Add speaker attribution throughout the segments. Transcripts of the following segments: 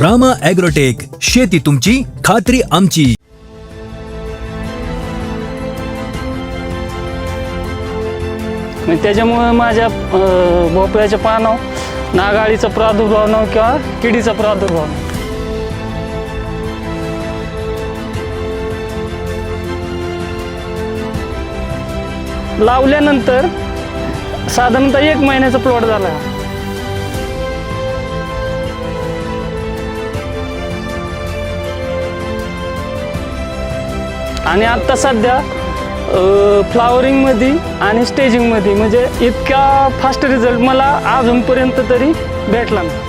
Speaker 1: Rama agrotech शेती तुमची खात्री आमची
Speaker 2: त्याच्यामुळे माझ्या अं, भोपळ्याच्या पानावर नागाळीचा प्रादुर्भाव न किंवा किडीचा प्रादुर्भाव नाही. लावल्यानंतर साधारणतः एक महिन्याचा प्लॉट झाला आणि आत्ता सध्या फ्लावरिंगमध्ये आणि स्टेजिंगमध्ये म्हणजे इतका फास्ट रिझल्ट मला अजूनपर्यंत तरी भेटला नाही.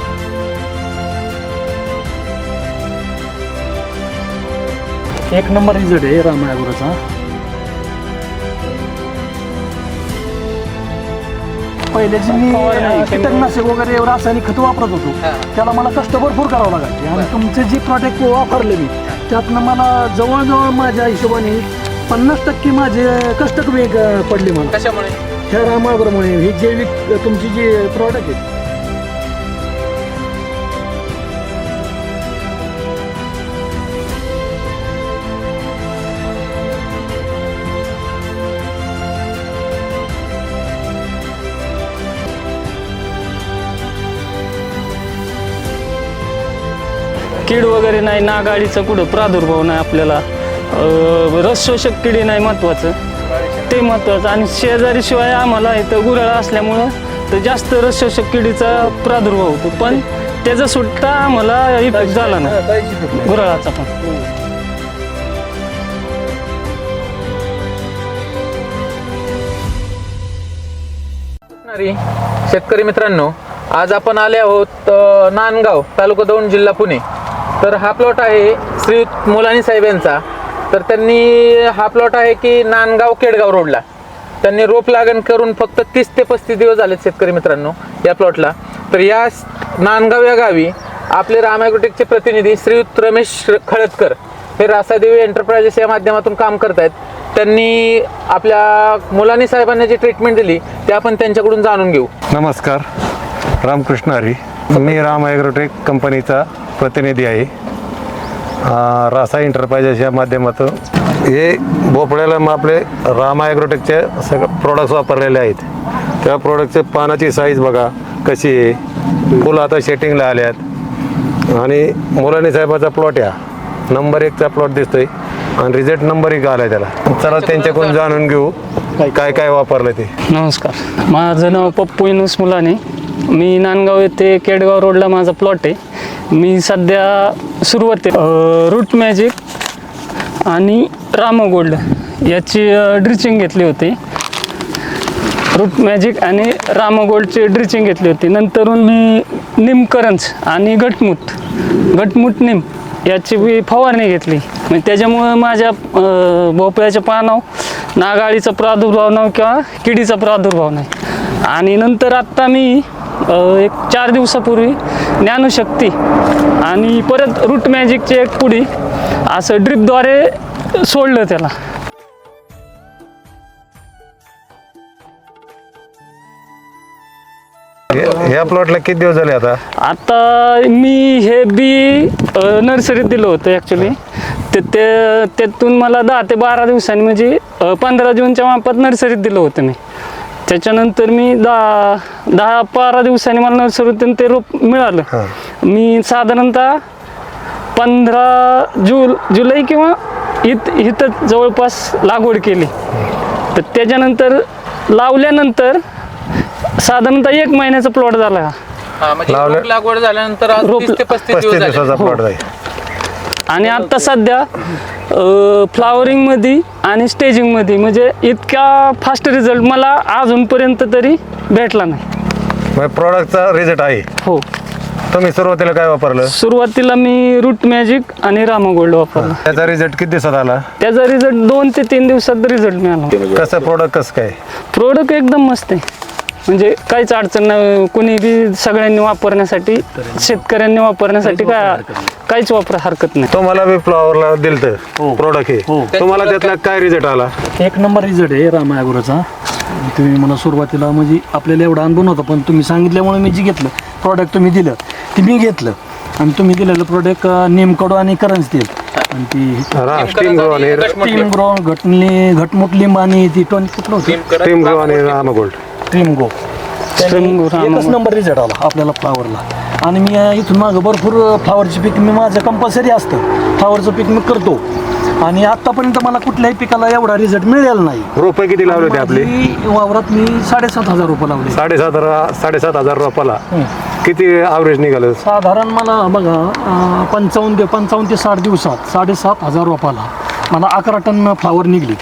Speaker 3: एक नंबर रिझल्ट आहे रामायागुराचा पहिले जे मी कीटकनाशक वगैरे रासायनिक खत वापरत होतो त्याला मला कष्ट भरपूर करावं लागायचे. आणि तुमचे जे प्रोडक्ट वापरले मी त्यातनं मला जवळजवळ माझ्या हिशोबाने पन्नास टक्के माझे कष्ट कमी अं, पडले मला.
Speaker 4: कशामुळे?
Speaker 3: ह्या रामागुरामुळे ही जैविक तुमची जी प्रॉडक्ट आहेत
Speaker 2: नाही वगैरे नाही कुठं प्रादुर्भाव नाही आपल्याला. रसशोषक किडी नाही महत्त्वाचं ते महत्त्वाचं आणि शेजारीशिवाय आम्हाला इथं गुराळा असल्यामुळं तर जास्त रसशोषक किडीचा प्रादुर्भाव होतो. पण त्याचा सुट्टा आम्हाला इफेक्ट झाला नाही. गुराळाचा पण.
Speaker 4: शेतकरी मित्रांनो आज आपण आले आहोत नांदगाव तालुका दौंड जिल्हा पुणे. तर हा प्लॉट आहे श्री मुलानी साहेब यांचा तर त्यांनी हा प्लॉट आहे की नांदगाव केडगाव रोडला त्यांनी रोप लागण करून फक्त तीस ते पस्तीस दिवस झाले शेतकरी मित्रांनो या प्लॉटला तर या नांदगाव या गावी आपले रामायग्रोटेकचे प्रतिनिधी श्रीयुत रमेश खळदकर हे रासादेवी एंटरप्राइजेस या माध्यमातून काम करत आहेत त्यांनी आपल्या मुलानी साहेबांना जी ट्रीटमेंट दिली ते आपण त्यांच्याकडून जाणून घेऊ.
Speaker 5: नमस्कार. रामकृष्ण हरी. मी राम ॲग्रोटेक कंपनीचा प्रतिनिधी आहे. रासा एंटरप्राइजेस या माध्यमातून हे भोपळ्याला मग आपले राम ॲग्रोटेकचे सगळं प्रोडक्ट्स वापरलेले आहेत. त्या प्रोडक्टचे पानाची साईज बघा कशी आहे? फुलं आता शेटिंगला आल्यात. आणि मुलानी साहेबाचा प्लॉट या. नंबर एकचा प्लॉट दिसतोय. आणि रिझल्ट नंबर एक आलाय त्याला. चला त्यांच्याकडून जाणून घेऊ काय? काय वापरलं ते.
Speaker 2: नमस्कार. माझं नाव पप्पू इनुस मुलाने. मी नांदगाव येथे केडगाव रोडला माझा प्लॉट आहे. मी सध्या सुरुवात रूट मॅजिक आणि रामो गोल्ड याची ड्रिचिंग घेतली होती. रूट मॅजिक आणि रामगोल्डची ड्रिचिंग घेतली होती. नंतरून मी निमकरंज आणि घटमुट घटमुट निम याची मी फवारणी घेतली. म्हणजे त्याच्यामुळं माझ्या भोपळ्याच्या पानाव नागाळीचा प्रादुर्भाव नाही किंवा किडीचा प्रादुर्भाव नाही आणि नंतर आत्ता मी एक चार दिवसापूर्वी ज्ञानशक्ती आणि परत रूट मॅजिकची एक पुडी असं ड्रिपद्वारे सोडलं त्याला.
Speaker 5: हे- या प्लॉटला किती दिवस झाले आता?
Speaker 2: आता मी हे बी नर्सरीत दिलं होतं ॲक्च्युली ते ते त्यातून मला दहा ते बारा दिवसांनी म्हणजे पंधरा जूनच्या मापात नर्सरीत दिलं होतं मी. त्याच्यानंतर मी दहा दहा बारा दिवसांनी मला नर्सरीतून ते रोप मिळालं मी साधारणतः पंधरा जूल जुलै किंवा इत इथं जवळपास लागवड केली तर त्याच्यानंतर लावल्यानंतर साधारणतः एक महिन्याचा प्लॉट झाला हा.
Speaker 4: म्हणजे लागवड झाल्यानंतर आज
Speaker 2: रोप-
Speaker 4: तीस ते पस्तीस
Speaker 5: पस्तीस
Speaker 4: दिवस झाले.
Speaker 5: दिवसाचा. प्लॉट आहे
Speaker 2: आणि आता सध्या फ्लावरिंगमध्ये आणि स्टेजिंगमध्ये म्हणजे इतका फास्ट रिझल्ट मला अजूनपर्यंत तरी भेटला नाही.
Speaker 5: प्रॉडक्टचा रिझल्ट आहे.
Speaker 2: हो.
Speaker 5: तुम्ही सुरुवातीला काय वापरलं?
Speaker 2: सुरुवातीला मी रूट मॅजिक आणि रामा गोल्ड वापरला.
Speaker 5: त्याचा रिझल्ट किती दिवसात आला?
Speaker 2: त्याचा रिझल्ट दोन ते तीन दिवसात रिझल्ट मिळाला.
Speaker 5: कसं प्रोडक्ट कसं काय?
Speaker 2: प्रोडक्ट एकदम मस्त आहे. म्हणजे काहीच अडचण नाही कोणी बी सगळ्यांनी वापरण्यासाठी शेतकऱ्यांनी वापरण्यासाठी काय काहीच वापर हरकत नाही.
Speaker 5: तुम्हाला बी फ्लॉवरला दिलं प्रोडक्ट हे. तुम्हाला त्यातला काय रिझल्ट आला?
Speaker 3: एक नंबर रिझल्ट आहे रामायागुराचा तुम्ही मला सुरुवातीला म्हणजे आपल्याला एवढा अनुभव नव्हता पण तुम्ही सांगितल्यामुळे मी जे घेतलं प्रॉडक्ट तुम्ही दिलं ते मी घेतलं. आणि तुम्ही दिलेलं प्रोडक्ट नेमकडो आणि करंज तेल. आणि ती
Speaker 5: रा- स्टीम ग्रो आणि
Speaker 3: टीम ग्रो घटली घटमुट लिंब आणि ती टोन कुठलं होतं?
Speaker 5: स्टीम ग्रो आणि Ramgold
Speaker 3: cream go.
Speaker 2: Cream Go,
Speaker 3: एकच नंबर रिझल्ट आला आपल्याला फ्लावरला आणि मी इथून मागं भरपूर फ्लावरची पीक मी माझं कंपल्सरी असतं. फ्लावरचं पीक मी करतो. आणि आतापर्यंत मला कुठल्याही पिकाला एवढा रिझल्ट मिळाला नाही.
Speaker 5: रोपे किती लावले होते आपले?
Speaker 3: माझी वावरात मी साडेसात हजार रुपये लावले.
Speaker 5: साडेसात रा- साडेसात हजार रोपाला. किती ॲव्हरेज निघालं?
Speaker 3: साधारण मला बघा अं, पंचावन्न ते पंचावन्न ते साठ दिवसात साडेसात हजार रुपयाला मला अकरा टन फ्लावर निघली.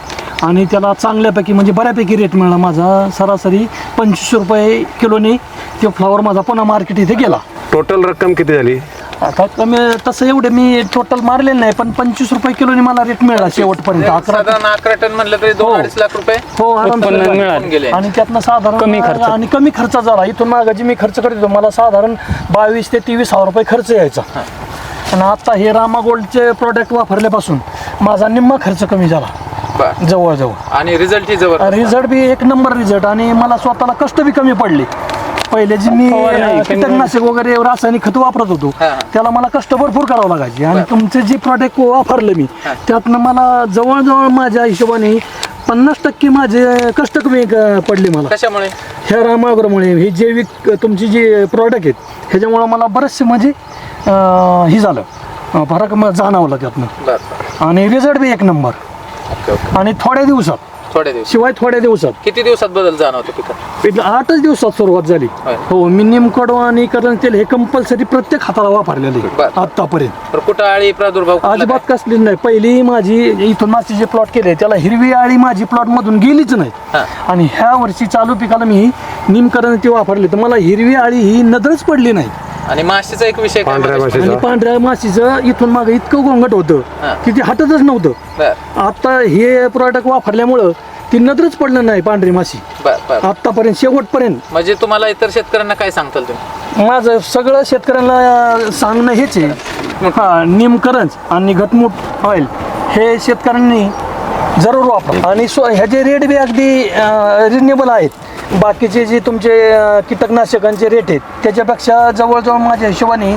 Speaker 3: आणि त्याला चांगल्यापैकी म्हणजे बऱ्यापैकी रेट मिळाला माझा. सरासरी पंचवीसशे रुपये किलोने तो फ्लावर माझा पुन्हा मार्केट इथे गेला.
Speaker 5: टोटल रक्कम किती झाली?
Speaker 3: आता कमी तसं एवढे मी टोटल मारलेलं नाही पण पंचवीस रुपये किलोने मला रेट मिळाला शेवटपर्यंत. अकरा
Speaker 4: साधारण अकरा टन म्हणलं तरी दोन
Speaker 3: हो.
Speaker 4: अडीच लाख रुपये
Speaker 3: हो
Speaker 2: उत्पन्न
Speaker 3: आरामशीर
Speaker 2: मिळालं.
Speaker 4: गेले
Speaker 3: आणि त्यातनं साधारण
Speaker 2: कमी खर्च.
Speaker 3: आणि कमी खर्च झाला. इथून मागं जी मी खर्च करत होतो मला साधारण बावीस ते तेवीस हजार रुपये खर्च यायचा. आणि आता हे रामा गोल्डचे प्रोडक्ट वापरल्यापासून माझा निम्मा खर्च कमी झाला.
Speaker 4: बर.
Speaker 3: जवळजवळ
Speaker 4: आणि रिझल्ट ही जवळ.
Speaker 3: रिझल्ट बी एक नंबर रिझल्ट आणि मला स्वतःला कष्ट बी कमी पडले. पहिले जे मी अं, कीटकनाशक वगैरे रासायनिक खत वापरत होतो
Speaker 4: हा, हा.
Speaker 3: त्याला मला कष्ट भरपूर करावं लागायचे. आणि तुमचे जे प्रोडक्ट वापरले मी त्यातनं मला जवळजवळ माझ्या हिशोबाने पन्नास टक्के माझे कष्ट कमी पडले मला.
Speaker 4: कशामुळे?
Speaker 3: ह्या रामागरमुळे. हे जैविक तुमची जी प्रॉडक्ट आहेत ह्याच्यामुळं मला बरेचसे म्हणजे अं, हे झालं. अं, फरक म- जाणवला त्यातनं.
Speaker 4: बर.
Speaker 3: आणि रिझल्ट बी एक नंबर
Speaker 4: ओके ओके.
Speaker 3: आणि थोड्या दिवसात.
Speaker 4: थोडे दिवस
Speaker 3: शिवाय थोड्या दिवसात.
Speaker 4: किती दिवसात बदल जाणवतो पिकात
Speaker 3: इथं आठच दिवसात सुरुवात झाली.
Speaker 4: होय.
Speaker 3: हो मी निमकडो आणि करण तेल हे कंपल्सरी प्रत्येक हाताला वापरलेले
Speaker 4: बरं.
Speaker 3: आतापर्यंत
Speaker 4: तर कुठं आळी प्रादुर्भाव कुठला
Speaker 3: अजिबात कसली नाही. पहिली माझी इथून मागचे जे प्लॉट केले त्याला हिरवी आळी माझी प्लॉट मधून गेलीच नाही.
Speaker 4: हा.
Speaker 3: आणि ह्या वर्षी चालू पिकाला मी निमकरण ते वापरले तर मला हिरवी आळी ही नजरच पडली नाही?
Speaker 4: आणि माशीचा एक विषय काय
Speaker 5: पांढऱ्या
Speaker 4: मागाशी-
Speaker 3: आणि
Speaker 5: माशीचा
Speaker 3: पांढऱ्या माशीचं इथून मागं इतकं गोंगट
Speaker 4: हा.
Speaker 3: होतं की ते हटतच नव्हतं.
Speaker 4: बर.
Speaker 3: आता हे प्रोडक्ट वापरल्यामुळं ती नजरच पडलं नाही पांढरी माशी.
Speaker 4: बर बर.
Speaker 3: आतापर्यंत शेवटपर्यंत.
Speaker 4: म्हणजे तुम्हाला इतर शेतकऱ्यांना काय सांगताल तुम्ही?
Speaker 3: माझं सगळं शेतकऱ्यांना सांगणं हेच आहे. हा निमकरंज आणि घटमुट ऑइल हे शेतकऱ्यांनी जरूर वापरा. आणि स्व ह्याचे रेट बी अगदी रिजनेबल आहेत. बाकीचे जे तुमचे कीटकनाशकांचे रेट आहेत त्याच्यापेक्षा जवळजवळ माझ्या हिशोबाने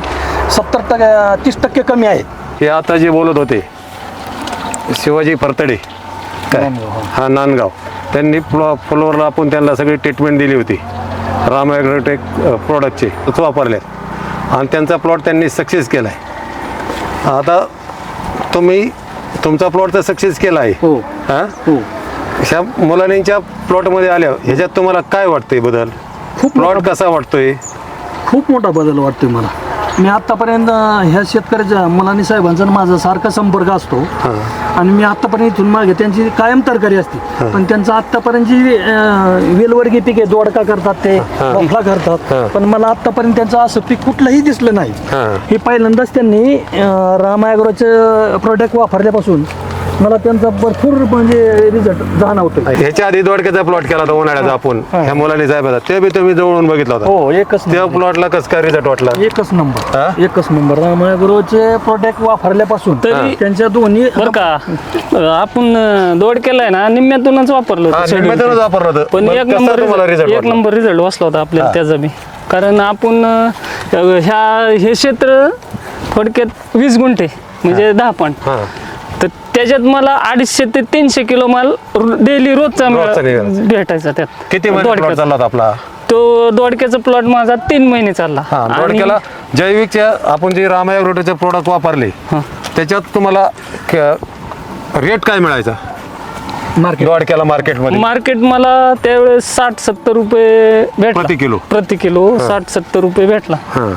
Speaker 3: सत्तर टक्के तीस टक्के कमी आहेत.
Speaker 5: हे आता जे बोलत होते शिवाजी फरतडे काय? हा. नांदगाव. त्यांनी फ्लो फ्लोअरला आपण त्यांना सगळी ट्रीटमेंट दिली होती. राम ॲग्रोटेक प्रोडक्टचे तोच वापरले. आणि त्यांचा प्लॉट त्यांनी सक्सेस केला आहे आता तुम्ही तुमचा प्लॉट तर सक्सेस केला आहे
Speaker 3: हो.
Speaker 5: हां?
Speaker 3: हो.
Speaker 5: ह्या मुलांच्या प्लॉटमध्ये आल्या ह्याच्यात तुम्हाला काय वाटतंय बदल?
Speaker 3: खूप
Speaker 5: प्लॉट कसा वाटतोय?
Speaker 3: खूप मोठा बदल वाटतोय मला. मी आतापर्यंत ह्या शेतकऱ्याच्या मुलांनी साहेबांचा आणि माझा सारखा संपर्क असतो. आणि मी आतापर्यंत इथून मागे त्यांची कायम तरकारी असते. पण त्यांचं आतापर्यंत जी अं, वेलवर्गीय पीक आहे दोडका करतात ते भोपळा करतात. पण मला आतापर्यंत त्यांचं असं पीक कुठलंही दिसलं नाही.
Speaker 5: हां.
Speaker 3: हे पहिल्यांदाच त्यांनी रामायग्रोचे प्रोडक्ट वापरल्यापासून मला त्यांचा भरपूर म्हणजे रिझल्ट जाणवतो
Speaker 5: ह्याच्या आधी दोडक्याचा प्लॉट केला होता उन्हाळ्याचा आपण. ह्या मुलांनी साहेबाचा ते बी तुम्ही जवळून बघितला होता.
Speaker 3: हो एकच
Speaker 5: त्या प्लॉटला कसं काय रिझल्ट वाटला?
Speaker 3: एकच नंबर? एकच नंबर रामायग्रोचे प्रोडक्ट वापरल्यापासून
Speaker 2: तरी-
Speaker 3: त्यांच्या दोन्ही
Speaker 2: बरं का? आपण दोड केलाय ना निम्म्यातूनच वापरलं होतं
Speaker 5: निम्म्यातूनच. वापरलं होतं.
Speaker 2: पण एक
Speaker 5: कसा
Speaker 2: नंबर एक? नंबर रिझल्ट वाचला होता आपल्याला त्याचा बी. कारण आपण ह्या हे क्षेत्र थोडक्यात वीस गुंठे म्हणजे दहा पण. तर त्याच्यात मला अडीचशे ते तीनशे किलो माल डेली रोजचा. भेटायचा त्यात
Speaker 5: किती महिने प्लॉट
Speaker 2: दोडक्याचा.
Speaker 5: चालला होता आपला
Speaker 2: तो दोडक्याचा प्लॉट माझा तीन महिने चालला
Speaker 5: हा
Speaker 2: आणि-
Speaker 5: दोडक्याला जैविकच्या आपण जे रामायग्रोटेचे प्रोडक्ट वापरले. त्याच्यात तुम्हाला रेट काय मिळायचा
Speaker 3: मार्केट
Speaker 5: दोडक्याला मार्केटमध्ये
Speaker 2: मार्केट मला त्यावेळेस साठ सत्तर रुपये भेटला.
Speaker 5: प्रति किलो.
Speaker 2: प्रति किलो साठ सत्तर रुपये भेटला.
Speaker 5: हा.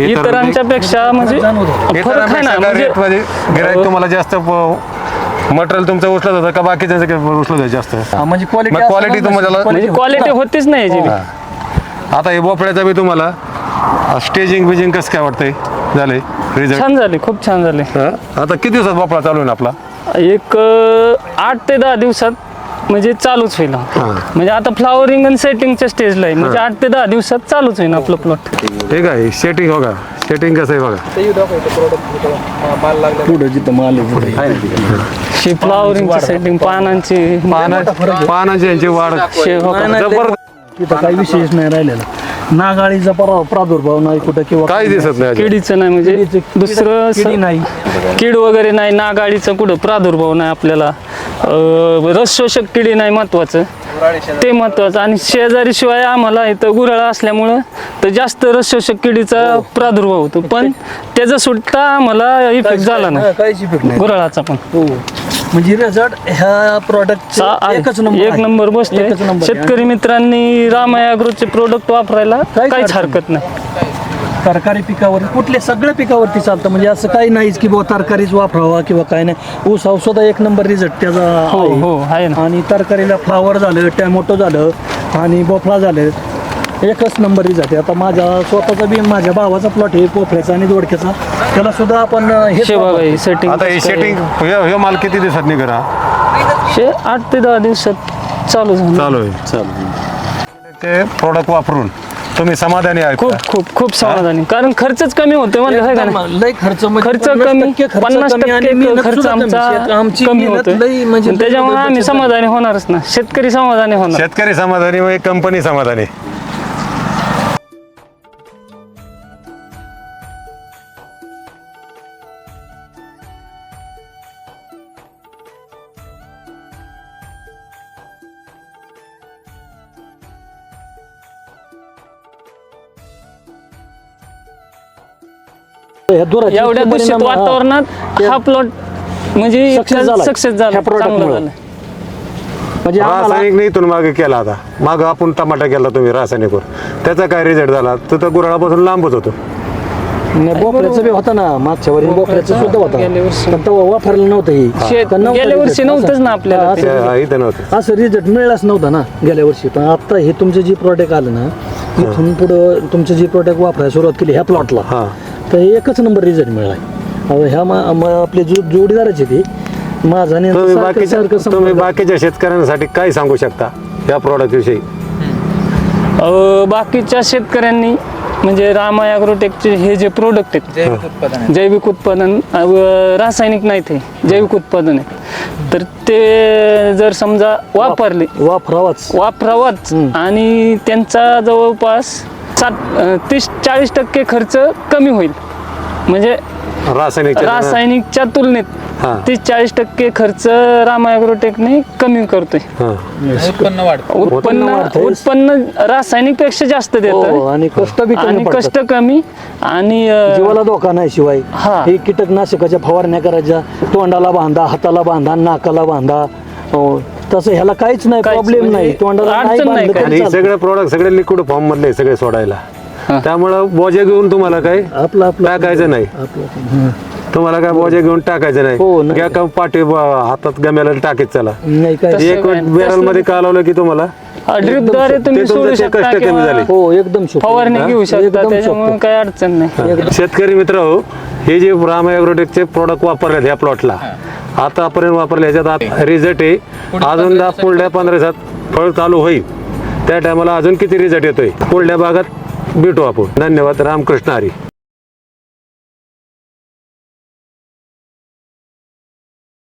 Speaker 2: इतरांच्या पेक्षा म्हणजे फरक आहे ना म्हणजे
Speaker 5: रेटमध्ये गिराईक तुम्हाला जास्त मटेरियल तुमचं उचलत होतं का बाकीचं उचलत होतं जास्त?
Speaker 3: हा, म्हणजे क्वालिटी
Speaker 5: मग quality तुम्हाला-
Speaker 2: म्हणजे क्वालिटी होतीच नाही याची.
Speaker 5: आता हे बोपड्याचा बी तुम्हाला स्टेजिंग बिजिंग कसं काय वाटतंय? झालंय रिझल्ट
Speaker 2: छान झाले खूप छान झाले.
Speaker 5: आता किती दिवसात बोपळा चालू आहे ना आपला?
Speaker 2: एक अं, आठ ते दहा दिवसात म्हणजे चालूच होईल. म्हणजे आता फ्लावरिंग आणि सेटिंगच्या स्टेजला आहे. म्हणजे आठ ते दहा दिवसात चालूच होईल आपलं प्लॉट
Speaker 5: ठीक आहे सेटिंग का सेटिंग कसं आहे बघा.
Speaker 3: पुढे जिथं माल.
Speaker 2: शी फ्लावरिंगची सेटिंग पानांची
Speaker 5: पाना पानाची यांची वाढ.
Speaker 3: काही विशेष नाही राहिलेला. नागाळीचा प्रा- प्रादुर्भाव नाही कुठं किंवा
Speaker 5: काय दिसत नाही अजिबात.
Speaker 2: किडीचं नाही म्हणजे
Speaker 3: किडीचं-
Speaker 2: दुसरं
Speaker 3: किडी
Speaker 2: स-
Speaker 3: नाही.
Speaker 2: कीड वगैरे नाही नागाळीचं कुठं प्रादुर्भाव नाही आपल्याला. अं, रस शोषक किडी नाही महत्वाचं. ते महत्वाचं. आणि शेजारी शिवाय आम्हाला इथं गुराळा असल्यामुळं तर जास्त रस शोषक किडीचा प्रादुर्भाव होतो. पण त्याचा सुट्टा आम्हाला इफेक्ट झाला
Speaker 3: हा,
Speaker 2: नाही.
Speaker 3: काहीच इफेक्ट नाही.
Speaker 2: गुराळाचा पण.
Speaker 3: हो. म्हणजे रिझल्ट ह्या प्रॉडक्टचा
Speaker 2: चा- आहे.
Speaker 3: एकच नंबर
Speaker 2: एक
Speaker 3: आहे.
Speaker 2: नंबर बसतोय
Speaker 3: एकच नंबर आहे.
Speaker 2: शेतकरी मित्रांनी रामायाग्रोचे प्रोडक्ट वापरायला
Speaker 3: काहीच
Speaker 2: काहीच हरकत नाही
Speaker 3: तरकारी पिकावर कुठल्या सगळ्या पिकावरती चालतं म्हणजे असं काही नाहीच की बाबा तरकारीच वापरावा किंवा काय नाही ऊस सुद्धा एक नंबर रिझल्ट त्याचा
Speaker 2: हो
Speaker 3: आहे.
Speaker 2: हो आहे ना
Speaker 3: आणि तरकारीला फ्लावर झालं टॅमोटो झालं आणि बोफळा झालं एकच नंबर रिझल्ट आहे आता माझ्या स्वतःचा बी माझ्या भावाचा प्लॉट आहे पोफळ्याचा आणि दोडक्याचा त्याला सुद्धा आपण हे
Speaker 2: सेटिंग
Speaker 5: आता हे सेटिंग हे माल किती दिवसात निघा
Speaker 2: शे आठ ते दहा दिवसात चालू झालं.
Speaker 5: चालू आहे. ते प्रोडक्ट वापरून तुम्ही समाधानी आहे
Speaker 2: खूप खूप खूप समाधानी. कारण खर्चच कमी होतो म्हणजे हाय का नाही?
Speaker 3: लय खर्च म्हणजे
Speaker 2: खर्च
Speaker 3: 50%
Speaker 2: कमी
Speaker 3: खर्च
Speaker 2: पन्नास
Speaker 3: कमी आणि
Speaker 2: टक्के
Speaker 3: मेहनत
Speaker 2: खर्च
Speaker 3: सुद्धा कमी. शेत-
Speaker 2: आमचा
Speaker 3: आमची
Speaker 2: कमी
Speaker 3: मेहनत
Speaker 2: होतो
Speaker 3: म्हणजे
Speaker 2: त्याच्यामुळे आम्ही. समाधानी होणारच ना. शेतकरी समाधानी होणार.
Speaker 5: शेतकरी समाधानी कंपनी समाधानी.
Speaker 2: एवढ्या दूषित. वातावरणात हा प्लॉट म्हणजे. सक्सेस झाला.
Speaker 3: म्हणजे
Speaker 5: रासायनिक नाही इथून मागे केला आता. माग आपण टमाटा केला तुम्ही रासायनिकवर. त्याचा काय रिझल्ट झाला? तो तर गुराळापासून लांबच होतो.
Speaker 3: बोकड्याचं बी होतं ना. मागच्या वरील बोकड्याचं सुद्धा होतं. पण तेव्हा वापरलं नव्हतं हे.
Speaker 2: गेल्या वर्षी. नव्हतंच
Speaker 3: असं-
Speaker 2: ना आपल्याला
Speaker 3: हा,
Speaker 2: ते.
Speaker 3: असं- रिझल्ट मिळालाच नव्हता ना गेल्या वर्षी. पण आता हे तुमचं जे प्रोडक्ट आलं ना इथून पुढं तुमचं जे प्रोडक्ट वापरायला सुरुवात केली ह्या प्लॉटला
Speaker 5: हा.
Speaker 3: तर एकच नंबर रिझल्ट मिळाला अहो, ह्या मा- म- आपले जो जोडीदाराचे ते माझा आणि यांचा
Speaker 5: तुम्ही
Speaker 3: सारखं-
Speaker 5: बाकीच्या तुम्ही. बाकीच्या शेतकऱ्यांसाठी काय सांगू शकता या प्रोडक्ट विषयी?
Speaker 2: अ, बाकीच्या शेतकऱ्यांनी म्हणजे रामा ॲग्रोटेकचे हे जे प्रोडक्ट आहेत
Speaker 4: जैविक उत्पादन आहे.
Speaker 2: जैविक उत्पादन अ, रासायनिक नाही ते जैविक उत्पादन आहे तर ते जर समजा वापरले
Speaker 3: वापरावाच.
Speaker 2: वापरावाच आणि त्यांचा जवळपास सात तीस चाळीस टक्के खर्च कमी होईल. म्हणजे
Speaker 5: रासायनिक
Speaker 2: रासायनिकच्या तुलनेत
Speaker 5: हा.
Speaker 2: तीस चाळीस टक्के खर्च रामा ॲग्रोटेकने कमी करतोय.
Speaker 4: उत्पन्न वाढतं.
Speaker 2: उत्पन्न रासायनिकपेक्षा जास्त
Speaker 3: हो,
Speaker 2: देतं
Speaker 3: आणि कष्ट बी कमी
Speaker 2: आणि. कष्ट कमी आणि
Speaker 3: जीवाला धोका नाही शिवाय.
Speaker 2: हा.
Speaker 3: हे कीटकनाशकाच्या फवारण्या करायच्या. तोंडाला बांधा हाताला बांधा नाकाला बांधा. हो, तसं ह्याला काहीच नाही
Speaker 2: काहीच
Speaker 3: प्रॉब्लेम
Speaker 2: म्हणजे
Speaker 3: नाही तोंडाला नाही
Speaker 2: अडचण नाही
Speaker 3: बांधलं
Speaker 2: काय.
Speaker 3: तरी
Speaker 5: आणि
Speaker 3: चालतं.
Speaker 5: सगळे प्रोडक्ट सगळे लिक्विड फॉर्म मधले सगळे सोडायला
Speaker 2: हा.
Speaker 5: त्यामुळं बोजे घेऊन तुम्हाला काय
Speaker 3: आपलं आपलं
Speaker 5: टाकायचं नाही
Speaker 3: आपलं हं.
Speaker 5: तुम्हाला काय बोजे घेऊन टाकायचं
Speaker 3: हो,
Speaker 5: नाही
Speaker 3: नाही.
Speaker 5: घ्या का पाठी ब- हातात गम्याला टाकीत चला
Speaker 3: नाही काय
Speaker 2: तसं
Speaker 5: एक
Speaker 2: काय.
Speaker 5: बॅरलमध्ये कालवलं की तुम्हाला
Speaker 2: ड्रिपद्वारे तुम्ही
Speaker 5: ते तुमचं
Speaker 2: सोडू
Speaker 5: ते
Speaker 2: शकता
Speaker 5: कष्ट कमी
Speaker 2: किंवा
Speaker 5: झाले.
Speaker 3: हो एकदम सोपं.
Speaker 2: फवारणी घेऊ शकता
Speaker 3: एकदम
Speaker 2: त्याच्यामुळे
Speaker 3: सोपं.
Speaker 2: काही अडचण नाही
Speaker 5: शेतकरी मित्र हो हे जे राम ॲग्रोटेकचे प्रोडक्ट वापरलेत या प्लॉटला आतापर्यंत वापरले ह्याच्यात रिझल्ट आहे. अजून दहा पुढल्या पंधरा दिवसात फळ चालू होईल. त्या टायमाला अजून किती रिझल्ट येतोय? पुढल्या भागात भेटू आपण. धन्यवाद. रामकृष्ण हरी.